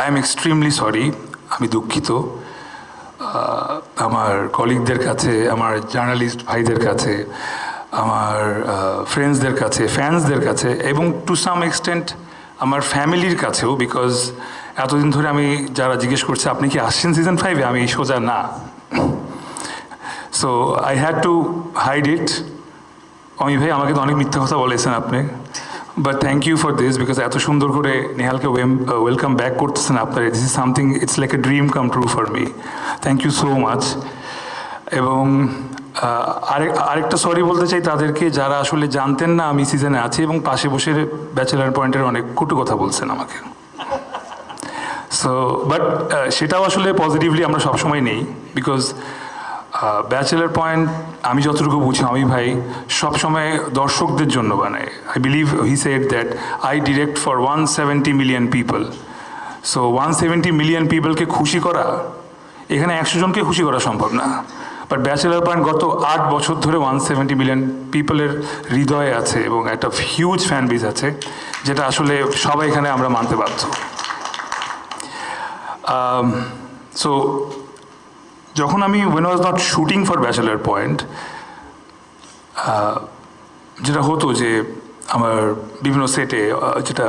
I am extremely sorry আমি দুঃখিত। আমার কলিগদের কাছে, আমার জার্নালিস্ট ভাইদের কাছে, আমার ফ্রেন্ডসদের কাছে ফ্যান্সদের কাছে এবং টু সাম এক্সটেন্ট আমার ফ্যামিলির কাছেও বিকজ এতদিন ধরে আমি যারা জিজ্ঞেস করছে, আপনি কি আসছেন সিজন ফাইভে আমি সোজা, না। So I had to hide it Ome ভাই, আমাকে তো অনেক মিথ্যা কথা বলেছেন আপনি। But thank you for this because এত সুন্দর করে নেহালকে ওয়েলকাম ব্যাক করতেছেন আপনারা। This is something it's like a dream come true for me thank you so much এবং আরেক আরেকটা সরি বলতে চাই তাদেরকে, যারা আসলে জানতেন না আমি সিজনে আছি, এবং পাশে বসে ব্যাচেলার পয়েন্টের অনেক কটু কথা বলছেন আমাকে। সো বাট সেটাও আসলে পজিটিভলি আমরা সবসময় নেই বিকজ ব্যাচেলার পয়েন্ট আমি যতটুকু বুঝি, আমি ভাই সবসময় দর্শকদের জন্য বানায় I believe he said that I direct for one seventy million people so one seventy million পিপলকে খুশি করা, এখানে একশো জনকে খুশি করা সম্ভব না। বাট ব্যাচেলার পয়েন্ট গত আট বছর ধরে ওয়ান সেভেন্টি মিলিয়ন পিপলের হৃদয়ে আছে এবং একটা হিউজ ফ্যান বেজ আছে, যেটা আসলে সবাই এখানে আমরা মানতে বাধ্য। সো যখন আমি when was not shooting for bachelor point যেটা হতো যে আমার বিভিন্ন সেটে যেটা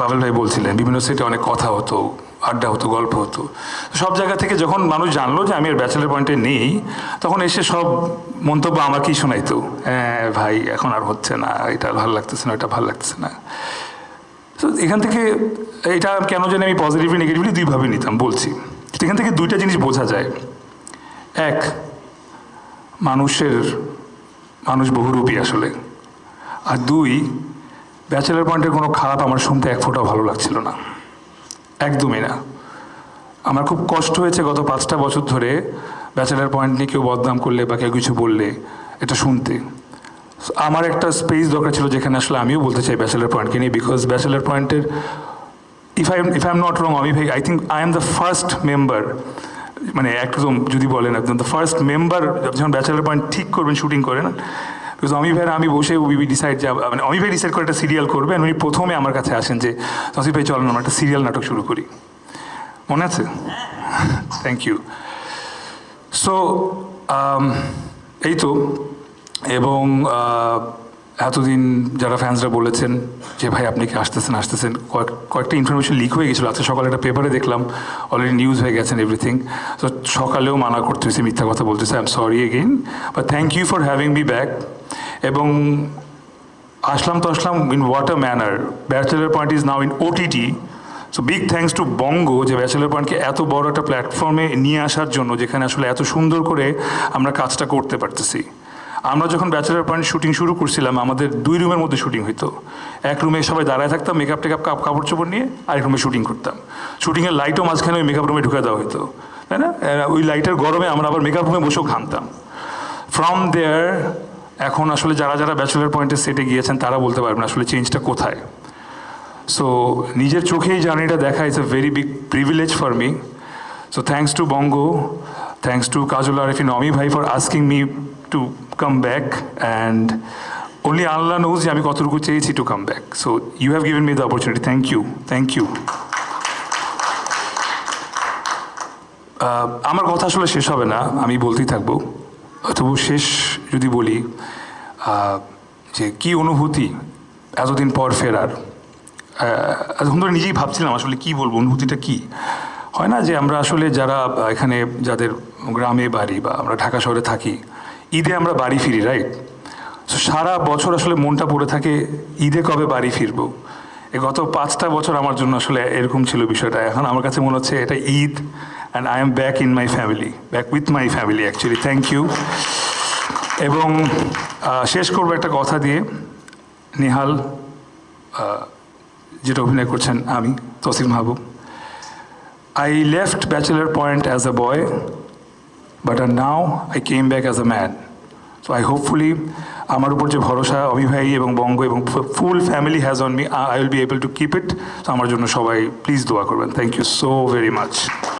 পাভেল ভাই বলছিলেন, বিভিন্ন সেটে অনেক কথা হতো, আড্ডা হতো, গল্প হতো। সব জায়গা থেকে যখন মানুষ জানলো যে আমি আর ব্যাচেলার পয়েন্টে নেই, তখন এসে সব মন্তব্য আমাকেই শোনাইতো। হ্যাঁ ভাই, এখন আর হচ্ছে না, এটা ভালো লাগতেছে না এটা ভালো লাগতেছে না। তো এখান থেকে এটা কেন জানি আমি পজিটিভলি নেগেটিভলি দুইভাবে নিতাম, বলছি। এখান থেকে দুইটা জিনিস বোঝা যায়। এক, মানুষের, মানুষ বহুরূপী আসলে। আর দুই, ব্যাচেলার পয়েন্টের কোনো খারাপ আমার শুনতে এক ফোঁটাও ভালো লাগছিল না। একদমই না। আমার খুব কষ্ট হয়েছে গত পাঁচটা বছর ধরে ব্যাচেলার পয়েন্ট নিয়ে কেউ বদনাম করলে বা কেউ কিছু বললে এটা শুনতে। আমার একটা স্পেস দরকার ছিল যেখানে আসলে আমিও বলতে চাই ব্যাচেলার পয়েন্টকে নিয়ে বিকজ ব্যাচেলার পয়েন্টের if I if I am not wrong আমি I think I am the first member মানে একদম যদি বলেন একদম দ্য ফার্স্ট মেম্বার যখন ব্যাচেলার পয়েন্ট ঠিক করবেন শুটিং করেন বিকজ অমি ভাইয়ের আমি বসে উই ডিসাইড যা মানে অমি ভাই ডিসাইড করে একটা সিরিয়াল করবেন উনি প্রথমে আমার কাছে আসেন যে তসিফ ভাই, চলেন, আমরা একটা সিরিয়াল নাটক শুরু করি। মনে আছে? থ্যাংক ইউ সো এই তো, এবং এতদিন যারা ফ্যান্সরা বলেছেন যে, ভাই, আপনি কি আসতেছেন আসতেছেন? কয়েক, কয়েকটা ইনফরমেশন লিক হয়ে গেছিল। আজকে সকালে একটা পেপারে দেখলাম অলরেডি নিউজ হয়ে গেছেন এভরিথিং তো সকালেও মানা করতে হয়েছে, মিথ্যা কথা বলতেছে। I am sorry again but thank you for having me back এবং আসলাম তো Aslam in what a manner bachelor point is now in OTT so big thanks to Bongo যে ব্যাচেলার পয়েন্টকে এত বড় একটা প্ল্যাটফর্মে নিয়ে আসার জন্য, যেখানে আসলে এত সুন্দর করে আমরা কাজটা করতে পারতেছি। আমরা যখন ব্যাচেলার পয়েন্ট শুটিং শুরু করছিলাম, আমাদের দুই রুমের মধ্যে শুটিং হইতো। এক রুমে সবাই দাঁড়ায় থাকতাম মেকআপ টেকআপ কাপ কাপড় চোপড় নিয়ে আরেক রুমে শুটিং করতাম। শুটিংয়ের লাইটও মাঝখানে ওই মেকআপ রুমে ঢুকে দেওয়া হতো তাই না? ওই লাইটের গরমে আমরা আবার মেকআপ রুমে বসেও ঘামতাম। ফ্রম দেয়ার এখন আসলে যারা যারা ব্যাচেলার পয়েন্টের সেটে গিয়েছেন, তারা বলতে পারবেন আসলে চেঞ্জটা কোথায়। সো নিজের চোখেই জার্নিটা দেখা is a very big privilege for me so thanks to Bongo thanks to Kajal Arifin Ome ভাই for asking me to come back and only Allah knows যে আমি কতটুকু চেয়েছি to come back so you have given me the opportunity thank you thank you আমার কথা আসলে শেষ হবে না, আমি বলতেই থাকব। তবু শেষ যদি বলি যে কি অনুভূতি এতদিন পর ফেরার? এতক্ষণ ধরে নিজেই ভাবছিলাম আসলে কি বলব, অনুভূতিটা কি? হয় না যে আমরা আসলে যারা এখানে, যাদের গ্রামে বাড়ি বা আমরা ঢাকা শহরে থাকি ঈদে আমরা বাড়ি ফিরি রাইট সারা বছর আসলে মনটা পড়ে থাকে, ঈদে কবে বাড়ি ফিরবো? গত পাঁচটা বছর আমার জন্য আসলে এরকম ছিল বিষয়টা। এখন আমার কাছে মনে হচ্ছে এটা Eid and I am back in my family back with my family actually thank you এবং শেষ করব একটা কথা দিয়ে। নেহাল যেটা অভিনয় করছেন আমি, Tasir Mahbub. I left bachelor point as a boy but R now I came back as a man so I hopefully আমার উপর যে ভরসা অভিভাই এবং বঙ্গ এবং full family has on me I will be able to keep it আমার জন্য সবাই প্লিজ দোয়া করবেন। Thank you so very much